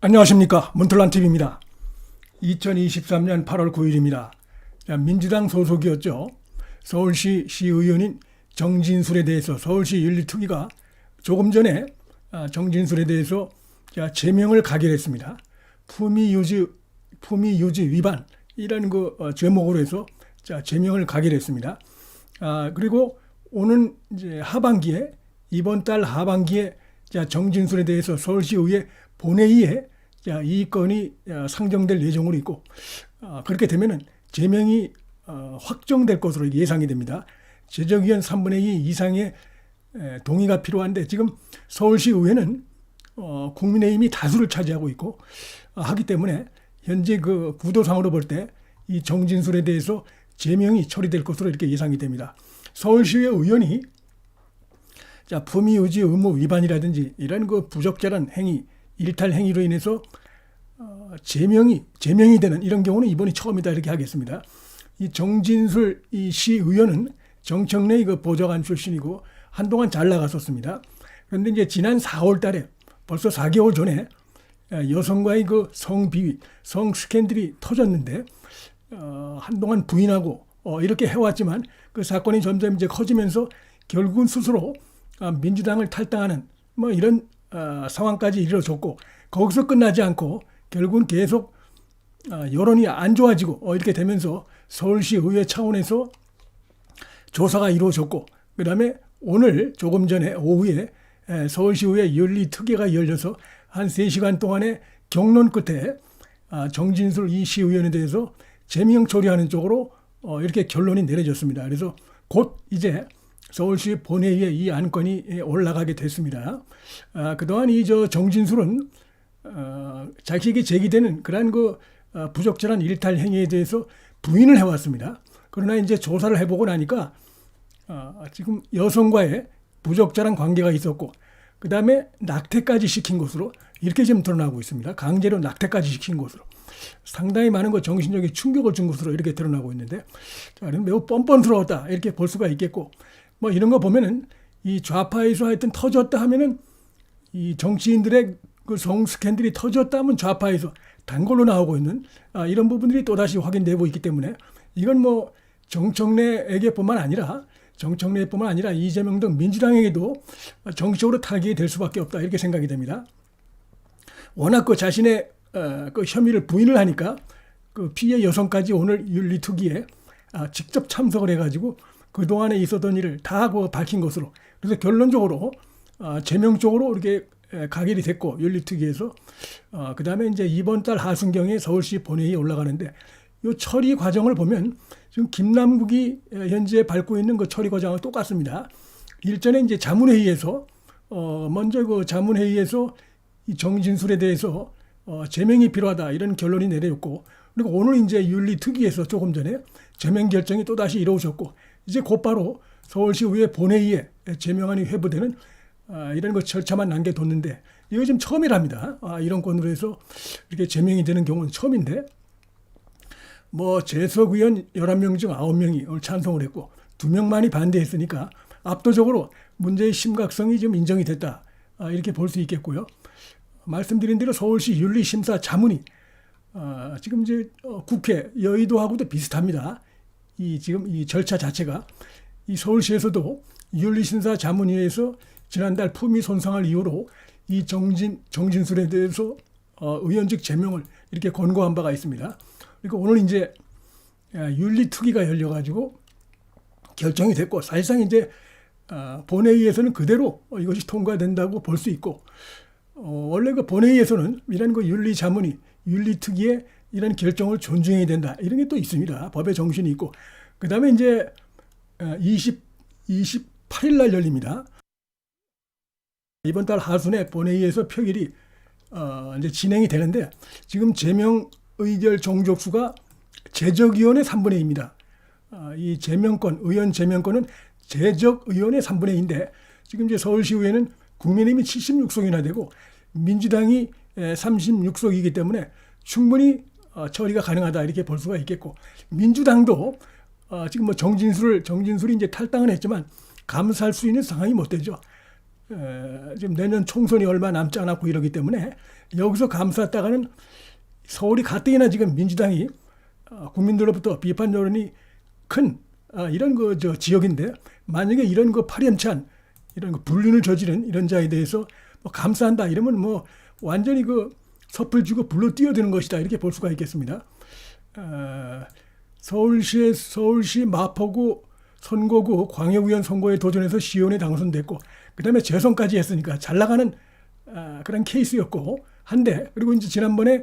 안녕하십니까 문틀란TV입니다. 2023년 8월 9일입니다. 민주당 소속이었죠. 서울시 시의원인 정진술에 대해서 서울시 윤리특위가 조금 전에 아, 정진술에 대해서 자, 제명을 가결했습니다. 품위 유지 품위 유지 위반 이라는 그 어, 제목으로 해서 자, 제명을 가결했습니다. 아, 그리고 오는 하반기에 이번 달 하반기에 자, 정진술에 대해서 서울시의회 본회의에 자, 이 건이 어, 상정될 예정으로 있고 어, 그렇게 되면은 제명이 어, 확정될 것으로 예상이 됩니다. 제적위원 3분의 2 이상의 에, 동의가 필요한데 지금 서울시 의회는 어, 국민의힘이 다수를 차지하고 있고 어, 하기 때문에 현재 그 구도상으로 볼 때 이 정진술에 대해서 제명이 처리될 것으로 이렇게 예상이 됩니다. 서울시의 의원이 자 품위 유지 의무 위반이라든지 이런 그 부적절한 행위 일탈 행위로 인해서 어, 제명이 제명이 되는 이런 경우는 이번이 처음이다 이렇게 하겠습니다. 이 정진술 이 시의원은 정청래 그 보좌관 출신이고 한동안 잘 나갔었습니다. 그런데 이제 지난 4월달에 벌써 4개월 전에 여성과의 그 성비위, 성 스캔들이 터졌는데 어, 한동안 부인하고 어, 이렇게 해왔지만 그 사건이 점점 이제 커지면서 결국은 스스로 아, 민주당을 탈당하는 뭐 이런 어, 상황까지 이르러졌고 거기서 끝나지 않고 결국은 계속 어, 여론이 안 좋아지고 어, 이렇게 되면서 서울시 의회 차원에서 조사가 이루어졌고 그다음에 오늘 조금 전에 오후에 에, 서울시 의회 윤리 특위가 열려서 한 3시간 동안의 경론 끝에 아, 정진술 이 시의원에 대해서 제명 처리하는 쪽으로 어, 이렇게 결론이 내려졌습니다. 그래서 곧 이제 서울시 본회의에 이 안건이 올라가게 됐습니다. 아, 그동안 이 저 정진술은 어, 자식이 제기되는 그러한 그 어, 부적절한 일탈 행위에 대해서 부인을 해왔습니다. 그러나 이제 조사를 해보고 나니까 어, 지금 여성과의 부적절한 관계가 있었고 그 다음에 낙태까지 시킨 것으로 이렇게 지금 드러나고 있습니다. 강제로 낙태까지 시킨 것으로 상당히 많은 그 정신적인 충격을 준 것으로 이렇게 드러나고 있는데 자, 매우 뻔뻔스러웠다 이렇게 볼 수가 있겠고 뭐 이런 거 보면은 이 좌파에서 하여튼 터졌다 하면은 이 정치인들의 그 성 스캔들이 터졌다 하면 좌파에서 단골로 나오고 있는 아, 이런 부분들이 또다시 확인되고 있기 때문에 이건 뭐 정청래에게뿐만 아니라 정청래뿐만 아니라 이재명 등 민주당에게도 정치적으로 타격이 될 수밖에 없다 이렇게 생각이 됩니다. 워낙 그 자신의 어, 그 혐의를 부인을 하니까 그 피해 여성까지 오늘 윤리특위에 아, 직접 참석을 해가지고 그 동안에 있었던 일을 다그 밝힌 것으로 그래서 결론적으로 아, 제명 쪽으로 이렇게 가결이 됐고 윤리특위에서 어, 그 다음에 이제 이번 달 하순경에 서울시 본회의에 올라가는데 이 처리 과정을 보면 지금 김남국이 현재 밟고 있는 그 처리 과정과 똑같습니다. 일전에 이제 자문회의에서 어 먼저 그 자문회의에서 이 정진술에 대해서 어 제명이 필요하다 이런 결론이 내려졌고 그리고 오늘 이제 윤리특위에서 조금 전에 제명 결정이 또 다시 이루어졌고 이제 곧바로 서울시 의회 본회의에 제명안이 회부되는 아, 이런 거 절차만 남겨뒀는데 이거 지금 처음이랍니다. 아, 이런 건으로 해서 이렇게 제명이 되는 경우는 처음인데 뭐 재석 의원 11명 중 9명이 오늘 찬성을 했고 2명만이 반대했으니까 압도적으로 문제의 심각성이 좀 인정이 됐다. 아, 이렇게 볼 수 있겠고요. 말씀드린 대로 서울시 윤리심사 자문이 아, 지금 이제 어, 국회 여의도하고도 비슷합니다. 이 지금 이 절차 자체가 이 서울시에서도 윤리심사 자문위에서 지난달 품위 손상을 이유로 이 정진 정진술에 대해서 어, 의원직 제명을 이렇게 권고한 바가 있습니다. 그러니까 오늘 이제 윤리특위가 열려가지고 결정이 됐고 사실상 이제 어, 본회의에서는 그대로 이것이 통과된다고 볼 수 있고 어, 원래 그 본회의에서는 이런 그 윤리 자문이 윤리 특위의 이런 결정을 존중해야 된다 이런 게 또 있습니다. 법의 정신이 있고 그 다음에 이제 20 28일 날 열립니다. 이번 달 하순에 본회의에서 표결이 어, 이제 진행이 되는데 지금 제명 의결 종족수가 제적위원회 3분의 2입니다. 어, 이 제명권 의원 제명권은 제적의원의 3분의 2인데 지금 이제 서울시의회는 국민의힘이 76석이나 되고 민주당이 36석이기 때문에 충분히 어, 처리가 가능하다 이렇게 볼 수가 있겠고 민주당도 어, 지금 뭐 정진술을 정진술이 이제 탈당을 했지만 감사할 수 있는 상황이 못 되죠. 에, 지금 내년 총선이 얼마 남지 않았고 이러기 때문에 여기서 감쌌다가는 서울이 가뜩이나 지금 민주당이 어, 국민들로부터 비판 여론이 큰 아, 이런 그 저 지역인데 만약에 이런 그 파렴치한 이런 그 불륜을 저지른 이런 자에 대해서 뭐 감싸한다 이러면 뭐 완전히 그 섣불 주고 불로 뛰어드는 것이다 이렇게 볼 수가 있겠습니다. 어, 서울시의 서울시 마포구 선거구 광역의원 선거에 도전해서 시의원에 당선됐고 그다음에 재선까지 했으니까 잘 나가는 아, 그런 케이스였고 한데 그리고 이제 지난번에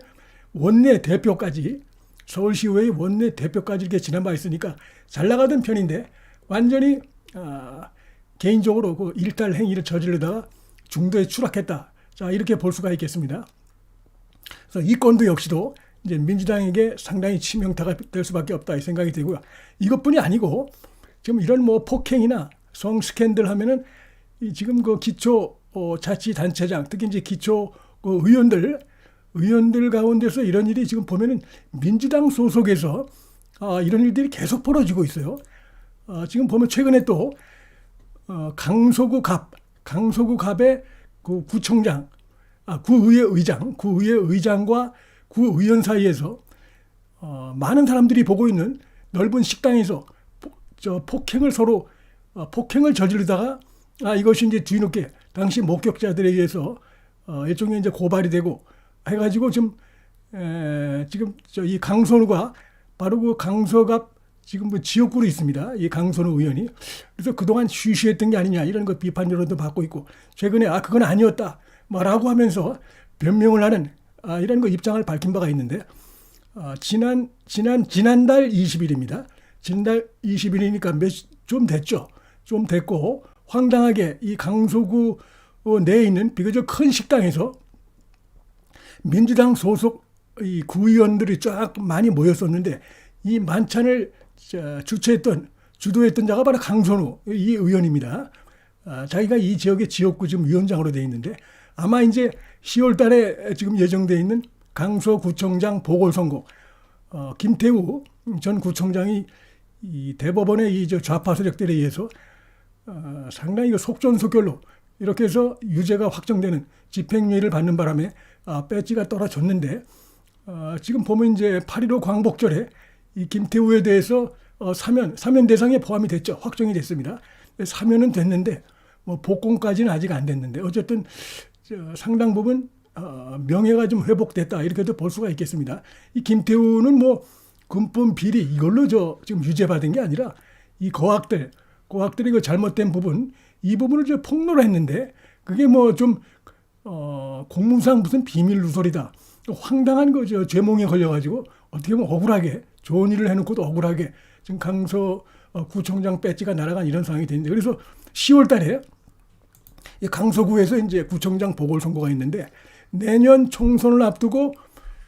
원내 대표까지 서울시의회 원내 대표까지 이렇게 지난 바 있으니까 잘 나가던 편인데 완전히 아, 개인적으로 그 일탈 행위를 저지르다가 중도에 추락했다. 자 이렇게 볼 수가 있겠습니다. 그래서 이 건도 역시도 이제 민주당에게 상당히 치명타가 될 수밖에 없다 이 생각이 들고요. 이것뿐이 아니고 지금 이런 뭐 폭행이나 성 스캔들 하면은 이 지금 그 기초 어, 자치단체장 특히 이제 기초 그 의원들 의원들 가운데서 이런 일이 지금 보면은 민주당 소속에서 아, 이런 일들이 계속 벌어지고 있어요. 아, 지금 보면 최근에 또 어, 강서구 갑 강서구 갑의 그 구청장 아, 구의회 의장 구의회 의장과 구의원 사이에서 어, 많은 사람들이 보고 있는 넓은 식당에서 포, 저 폭행을 서로 어, 폭행을 저지르다가 아 이것이 이제 뒤늦게 당시 목격자들에 의해서 어, 일종의 이제 고발이 되고 해가지고 지금 에, 지금 저 이 강선우가 바로 그 강서갑 지금 뭐 지역구로 있습니다. 이 강선우 의원이 그래서 그동안 쉬쉬했던 게 아니냐 이런 거 비판 여론도 받고 있고 최근에 아 그건 아니었다 뭐라고 하면서 변명을 하는 아, 이런 거 입장을 밝힌 바가 있는데 아, 지난 지난 지난달 20일입니다. 지난달 20일이니까 몇 좀 됐죠. 좀 됐고 황당하게 이 강서구 어, 내에 있는 비교적 큰 식당에서 민주당 소속 이 구의원들이 쫙 많이 모였었는데 이 만찬을 자, 주최했던 주도했던 자가 바로 강선우 이 의원입니다. 아, 자기가 이 지역의 지역구 지금 위원장으로 돼 있는데 아마 이제 10월 달에 지금 예정돼 있는 강서구청장 보궐선거 어, 김태우 전 구청장이 이 대법원의 이 저 좌파 세력들에 의해서 어, 상당히 그 속전속결로 이렇게 해서 유죄가 확정되는 집행유예를 받는 바람에 아, 배지가 떨어졌는데 어, 지금 보면 이제 8.15 광복절에 이 김태우에 대해서 어, 사면 사면 대상에 포함이 됐죠 확정이 됐습니다. 사면은 됐는데 뭐 복권까지는 아직 안 됐는데 어쨌든 저 상당 부분 어, 명예가 좀 회복됐다 이렇게도 볼 수가 있겠습니다. 이 김태우는 뭐 금품 비리 이걸로 저 지금 유죄받은 게 아니라 이 거학들 고학들이 그 잘못된 부분 이 부분을 저 폭로를 했는데 그게 뭐좀 어, 공무상 무슨 비밀 누설이다 황당한 거저 죄몽에 걸려가지고 어떻게 보면 억울하게 좋은 일을 해놓고도 억울하게 지금 강서 어, 구청장 배지가 날아간 이런 상황이 됐는데 그래서 10월달에 이 강서구에서 이제 구청장 보궐선거가 있는데 내년 총선을 앞두고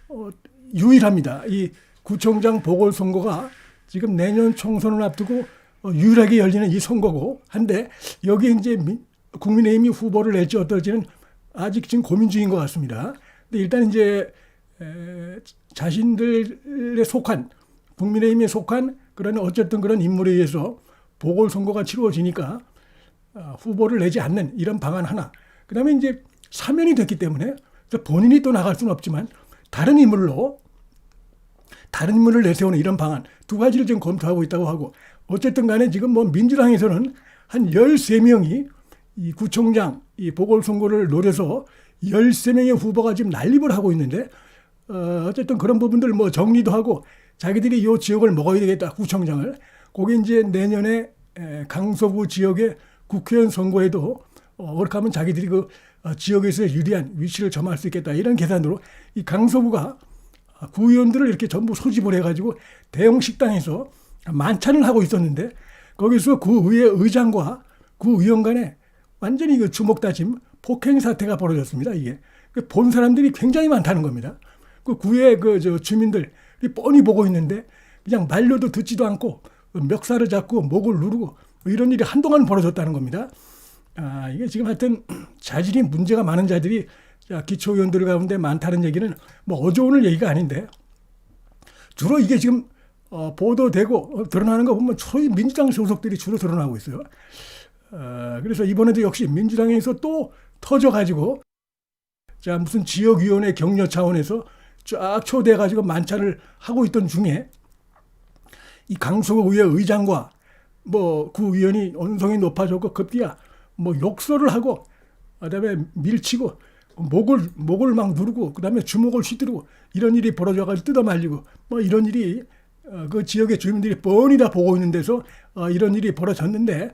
어, 유일합니다. 이 구청장 보궐선거가 지금 내년 총선을 앞두고 어, 유일하게 열리는 이 선거고 한데 여기 이제 미, 국민의힘이 후보를 낼지 어떨지는 아직 지금 고민 중인 것 같습니다. 근데 일단 이제 에, 자신들에 속한 국민의힘에 속한 그런 어쨌든 그런 인물에 의해서 보궐선거가 치루어지니까 어, 후보를 내지 않는 이런 방안 하나. 그다음에 이제 사면이 됐기 때문에 본인이 또 나갈 수는 없지만 다른 인물로 다른 인물을 내세우는 이런 방안 두 가지를 지금 검토하고 있다고 하고 어쨌든 간에 지금 뭐 민주당에서는 한 13명이 이 구청장 이 보궐선거를 노려서 13명의 후보가 지금 난립을 하고 있는데 어, 어쨌든 그런 부분들 뭐 정리도 하고 자기들이 이 지역을 먹어야 되겠다 구청장을 그게 이제 내년에 에, 강서구 지역의 국회의원 선거에도 어, 그렇게 하면 자기들이 그 어, 지역에서 유리한 위치를 점할 수 있겠다 이런 계산으로 이 강서구가 구의원들을 이렇게 전부 소집을 해가지고 대형 식당에서 만찬을 하고 있었는데 거기서 구의회 의장과 구의원 간에 완전히 그 주먹 다짐 폭행 사태가 벌어졌습니다. 이게 그본 사람들이 굉장히 많다는 겁니다. 그 구의 그저 주민들이 뻔히 보고 있는데 그냥 말려도 듣지도 않고 멱살을 잡고 목을 누르고 뭐 이런 일이 한동안 벌어졌다는 겁니다. 아, 이게 지금 하여튼 자질이 문제가 많은 자들이 기초의원들 가운데 많다는 얘기는 뭐 어제 오늘 얘기가 아닌데 주로 이게 지금 어, 보도되고 드러나는 거 보면 소위 민주당 소속들이 주로 드러나고 있어요. 어, 그래서 이번에도 역시 민주당에서 또 터져가지고 자 무슨 지역위원회 격려 차원에서 쫙 초대해가지고 만찬을 하고 있던 중에 이 강서구 의회 의장과 뭐 구의원이 언성이 높아졌고 급기야 뭐 욕설을 하고 그다음에 밀치고 목을 목을 막 누르고 그다음에 주먹을 휘두르고 이런 일이 벌어져가지고 뜯어 말리고 뭐 이런 일이 어, 그 지역의 주민들이 뻔히 다 보고 있는 데서 어, 이런 일이 벌어졌는데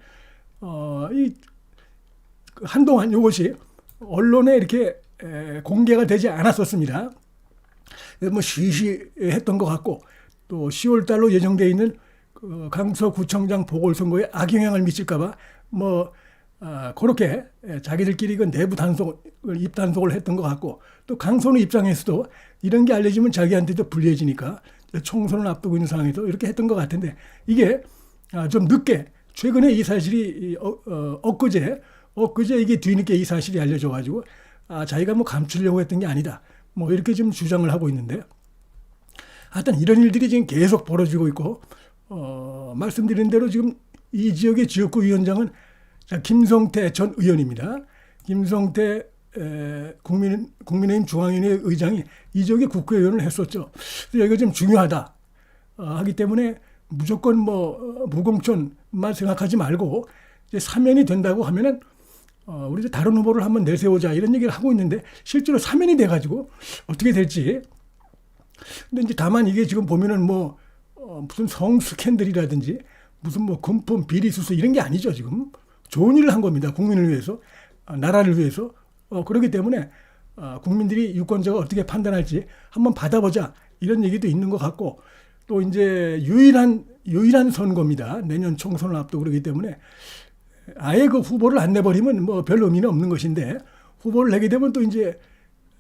어, 이 한동안 이것이 언론에 이렇게 에, 공개가 되지 않았었습니다. 뭐 쉬쉬했던 것 같고 또 10월 달로 예정돼 있는 그 강서구청장 보궐선거에 악영향을 미칠까봐 뭐 아, 그렇게 자기들끼리 그 내부 단속을 입단속을 했던 것 같고 또 강선우 입장에서도 이런 게 알려지면 자기한테도 불리해지니까 총선을 앞두고 있는 상황에서 이렇게 했던 것 같은데 이게 아, 좀 늦게 최근에 이 사실이 어, 어, 엊그제 엊그제 이게 뒤늦게 이 사실이 알려져 가지고 아, 자기가 뭐 감추려고 했던 게 아니다. 뭐 이렇게 좀 주장을 하고 있는데 하여튼 이런 일들이 지금 계속 벌어지고 있고 어, 말씀드린 대로 지금 이 지역의 지역구 위원장은 자, 김성태 전 의원입니다. 김성태 에, 국민, 국민의힘 중앙위원회 의장이 이 지역의 국회의원을 했었죠. 여기가 좀 중요하다 어, 하기 때문에 무조건 뭐 어, 무공천만 생각하지 말고 이제 사면이 된다고 하면은 어, 우리 이제 다른 후보를 한번 내세우자 이런 얘기를 하고 있는데 실제로 사면이 돼가지고 어떻게 될지. 근데 이제 다만 이게 지금 보면은 뭐 어, 무슨 성 스캔들이라든지 무슨 뭐 금품 비리 수수 이런 게 아니죠 지금. 좋은 일을 한 겁니다 국민을 위해서. 아, 나라를 위해서. 어, 그렇기 때문에 어, 국민들이 유권자가 어떻게 판단할지 한번 받아보자. 이런 얘기도 있는 것 같고 또 이제 유일한 유일한 선거입니다. 내년 총선을 앞두고 그러기 때문에. 아예 그 후보를 안 내버리면 뭐 별 의미는 없는 것인데 후보를 내게 되면 또 이제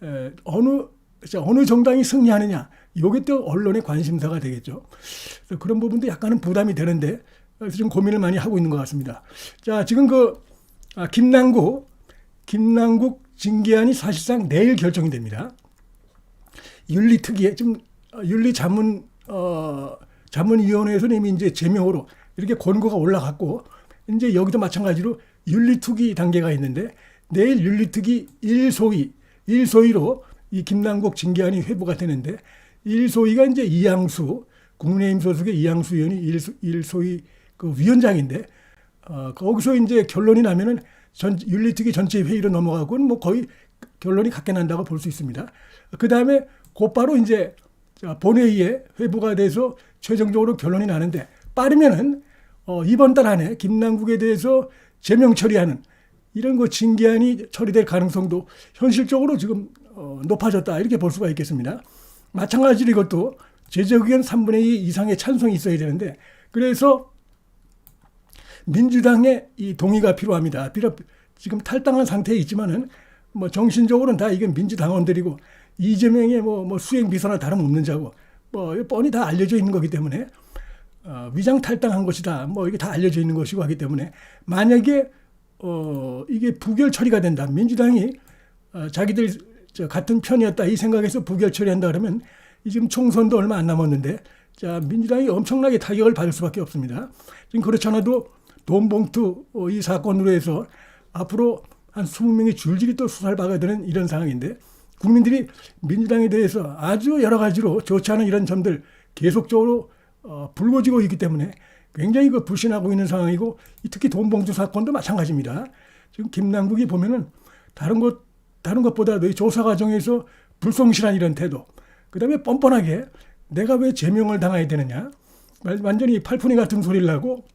에, 어느 자, 어느 정당이 승리하느냐 이게 또 언론의 관심사가 되겠죠. 그래서 그런 부분도 약간은 부담이 되는데 그래서 좀 고민을 많이 하고 있는 것 같습니다. 자 지금 그 아, 김남국 김남국 징계안이 사실상 내일 결정이 됩니다. 윤리 특위에 지금 윤리 자문 어, 자문 위원회에서는 이미 이제 제명으로 이렇게 권고가 올라갔고 이제 여기도 마찬가지로 윤리 특위 단계가 있는데 내일 윤리 특위 1소위 1소위로 이 김남국 징계안이 회부가 되는데 1소위가 이제 이양수 국민의힘 소속의 이양수 의원이 1소, 위 그 위원장인데 어, 거기서 이제 결론이 나면은 전 윤리특위 전체 회의로 넘어가고는 뭐 거의 결론이 같게 난다고 볼 수 있습니다. 그 다음에 곧바로 이제 본회의에 회부가 돼서 최종적으로 결론이 나는데 빠르면은 어, 이번 달 안에 김남국에 대해서 제명 처리하는 이런 거 징계안이 처리될 가능성도 현실적으로 지금 어, 높아졌다 이렇게 볼 수가 있겠습니다. 마찬가지로 이것도 제적 의견 3분의 2 이상의 찬성이 있어야 되는데 그래서 민주당의 이 동의가 필요합니다. 비록 지금 탈당한 상태에 있지만은 뭐 정신적으로는 다 이게 민주당원들이고 이재명의 뭐, 뭐 수행 비서나 다름없는 자고 뭐 뻔히 다 알려져 있는 거기 때문에 어, 위장 탈당한 것이다. 뭐 이게 다 알려져 있는 것이고 하기 때문에 만약에 어, 이게 부결 처리가 된다. 민주당이 어, 자기들 저 같은 편이었다 이 생각에서 부결 처리한다 그러면 지금 총선도 얼마 안 남았는데 자 민주당이 엄청나게 타격을 받을 수밖에 없습니다. 지금 그렇지 않아도 돈봉투 어, 이 사건으로 해서 앞으로 한 20명이 줄줄이 또 수사를 받아야 되는 이런 상황인데 국민들이 민주당에 대해서 아주 여러 가지로 좋지 않은 이런 점들 계속적으로 어, 불거지고 있기 때문에 굉장히 그 불신하고 있는 상황이고 특히 돈봉투 사건도 마찬가지입니다. 지금 김남국이 보면은 다른 것 다른 것보다도 이 조사 과정에서 불성실한 이런 태도, 그 다음에 뻔뻔하게 내가 왜 제명을 당해야 되느냐, 완전히 팔푼이 같은 소리를 하고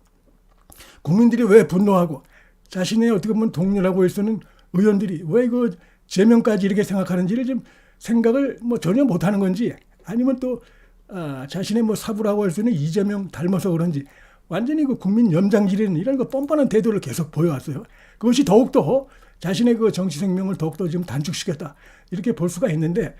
국민들이 왜 분노하고 자신의 어떻게 보면 동료라고 할 수는 의원들이 왜 그 제명까지 이렇게 생각하는지를 좀 생각을 뭐 전혀 못하는 건지 아니면 또 아, 자신의 뭐 사부라고 할 수 있는 이재명 닮아서 그런지 완전히 그 국민 염장질이는 이런 거 뻔뻔한 태도를 계속 보여왔어요. 그것이 더욱더 자신의 그 정치 생명을 더욱더 좀 단축시켰다. 이렇게 볼 수가 있는데,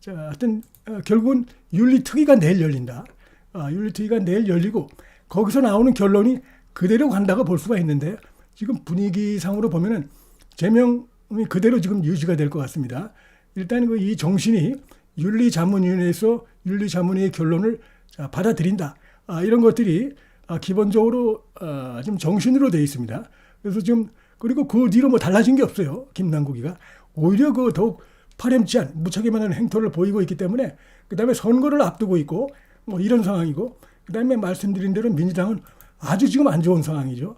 자, 하여튼, 어, 결국은 윤리특위가 내일 열린다. 아, 윤리특위가 내일 열리고, 거기서 나오는 결론이 그대로 간다고 볼 수가 있는데, 지금 분위기상으로 보면은 제명이 그대로 지금 유지가 될 것 같습니다. 일단 그 이 정신이 윤리자문위원회에서 윤리자문위의 결론을 자, 받아들인다. 아, 이런 것들이 아, 기본적으로 아, 좀 정신으로 되어 있습니다. 그래서 지금 그리고 그 뒤로 뭐 달라진 게 없어요. 김남국이가 오히려 그 더욱 파렴치한 무책임한 행태를 보이고 있기 때문에 그다음에 선거를 앞두고 있고 뭐 이런 상황이고 그다음에 말씀드린 대로 민주당은 아주 지금 안 좋은 상황이죠.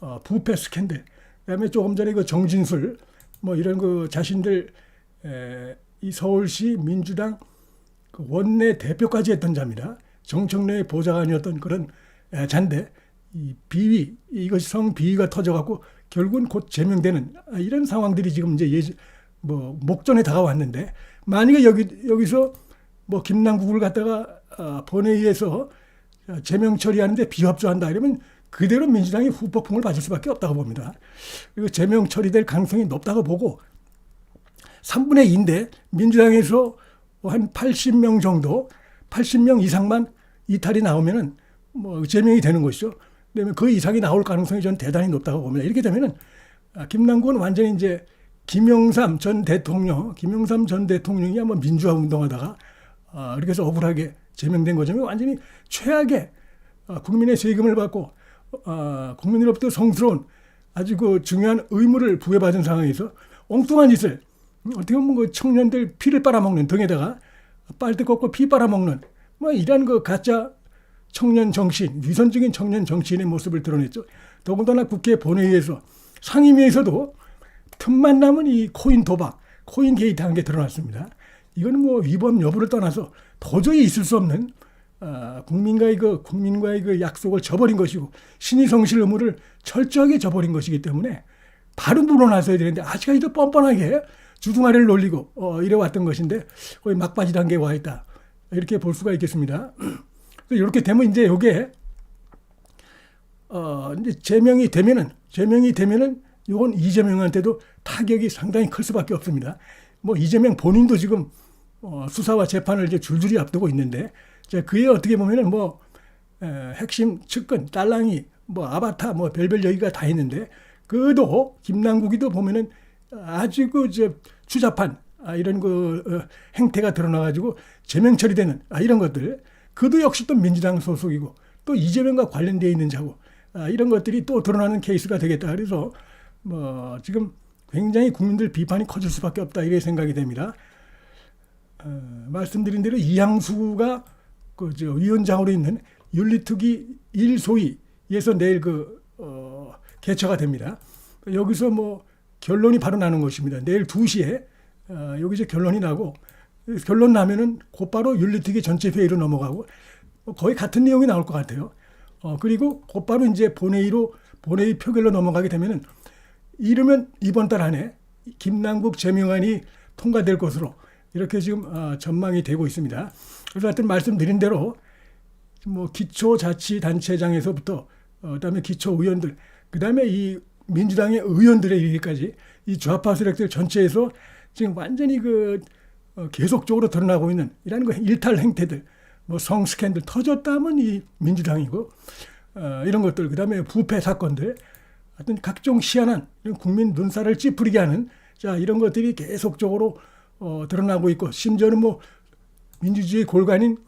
어, 부패 스캔들. 그다음에 조금 전에 그 정진술 뭐 이런 그 자신들 에, 이 서울시 민주당 그 원내 대표까지 했던 자입니다. 정청래의 보좌관이었던 그런 에, 잔데 이 비위 이것이 성비위가 터져갖고 결국은 곧 제명되는 아, 이런 상황들이 지금 이제 예, 뭐 목전에 다가왔는데 만약에 여기 여기서 뭐 김남국을 갖다가 아, 본회의에서 제명 처리하는데 비협조한다 이러면 그대로 민주당이 후폭풍을 맞을 수밖에 없다고 봅니다. 그리고 제명 처리될 가능성이 높다고 보고 3분의 2인데 민주당에서 한 80명 정도, 80명 이상만 이탈이 나오면은 뭐 제명이 되는 것이죠. 그다음에 그 이상이 나올 가능성이 전 대단히 높다고 봅니다. 이렇게 되면은 아, 김남국은 완전히 이제 김영삼 전 대통령, 김영삼 전 대통령이 한번 민주화 운동하다가 아, 이렇게 해서 억울하게 제명된 거죠. 완전히 최악의 아, 국민의 세금을 받고 아, 국민으로부터 성스러운 아주 그 중요한 의무를 부여받은 상황에서 엉뚱한 짓을 음, 어떻게 보면 그 청년들 피를 빨아먹는 등에다가 빨대 꽂고 피 빨아먹는 뭐 이런 그 가짜 청년 정치인, 위선적인 청년 정치인의 모습을 드러냈죠. 더군다나 국회 본회의에서 상임위에서도 틈만 남은 이 코인 도박, 코인 게이트 한 게 드러났습니다. 이거는 뭐 위법 여부를 떠나서 도저히 있을 수 없는 아, 국민과의 그 국민과의 그 약속을 저버린 것이고 신의 성실 의무를 철저하게 저버린 것이기 때문에 바로 물어나서야 되는데 아직까지도 뻔뻔하게 주둥아리를 놀리고 어, 이래 왔던 것인데 거의 막바지 단계에 와 있다 이렇게 볼 수가 있겠습니다. 이렇게 되면 이제 요게 어 이제 제명이 되면은 제명이 되면은 요건 이재명한테도 타격이 상당히 클 수밖에 없습니다. 뭐 이재명 본인도 지금 어 수사와 재판을 이제 줄줄이 앞두고 있는데 이제 그에 어떻게 보면은 뭐 에, 핵심 측근 딸랑이 뭐 아바타 뭐 별별 얘기가 다 있는데 그도 김남국이도 보면은 아주 그저 추잡한 아, 이런 그 어, 행태가 드러나가지고 제명 처리되는 아, 이런 것들 그도 역시 또 민주당 소속이고 또 이재명과 관련되어 있는 자고 아, 이런 것들이 또 드러나는 케이스가 되겠다. 그래서 뭐 지금 굉장히 국민들 비판이 커질 수밖에 없다 이렇게 생각이 됩니다. 어, 말씀드린 대로 이양수가 그저 위원장으로 있는 윤리특위 1소위에서 내일 그 어, 개최가 됩니다. 여기서 뭐 결론이 바로 나는 것입니다. 내일 2시에 어, 여기서 결론이 나고 결론 나면은 곧바로 윤리특위 전체 회의로 넘어가고 뭐 거의 같은 내용이 나올 것 같아요. 어, 그리고 곧바로 이제 본회의로 본회의 표결로 넘어가게 되면은 이르면 이번 달 안에 김남국 제명안이 통과될 것으로 이렇게 지금 어, 전망이 되고 있습니다. 그래서 하여튼 말씀드린 대로 뭐 기초자치단체장에서부터 어, 그다음에 기초의원들 그다음에 이 민주당의 의원들에 이르기까지 이 좌파 세력들 전체에서 지금 완전히 그 어, 계속적으로 드러나고 있는 이런 그 일탈 행태들 뭐 성 스캔들 터졌다면 이 민주당이고 어, 이런 것들 그다음에 부패 사건들 하여튼 각종 희한한 이런 국민 눈살을 찌푸리게 하는 자 이런 것들이 계속적으로 어, 드러나고 있고 심지어는 뭐 민주주의 골간인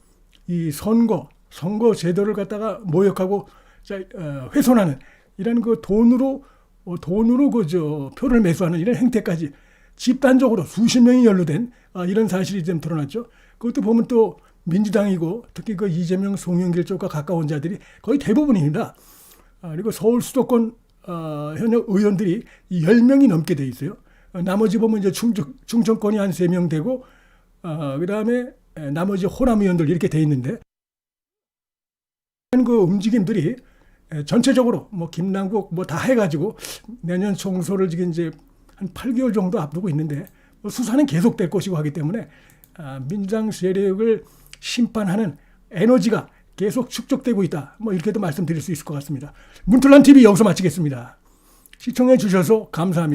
이 선거 선거 제도를 갖다가 모욕하고 자, 어, 훼손하는 이런 그 돈으로 어, 돈으로 그저 표를 매수하는 이런 행태까지 집단적으로 수십 명이 연루된 아, 이런 사실이 좀 드러났죠. 그것도 보면 또 민주당이고 특히 그 이재명 송영길 쪽과 가까운 자들이 거의 대부분입니다. 아, 그리고 서울 수도권 어, 현역 의원들이 10명이 넘게 돼 있어요. 어, 나머지 보면 이제 충청, 충청권이 한 3명 되고 어, 그다음에 에, 나머지 호남 의원들 이렇게 돼 있는데 그 움직임들이 에, 전체적으로 뭐 김남국 뭐 다 해가지고 내년 총소를 지금 이제 한 8개월 정도 앞두고 있는데 뭐 수사는 계속될 것이고 하기 때문에 아, 민주당 세력을 심판하는 에너지가 계속 축적되고 있다. 뭐 이렇게도 말씀드릴 수 있을 것 같습니다. 문틀란 TV 여기서 마치겠습니다. 시청해 주셔서 감사합니다.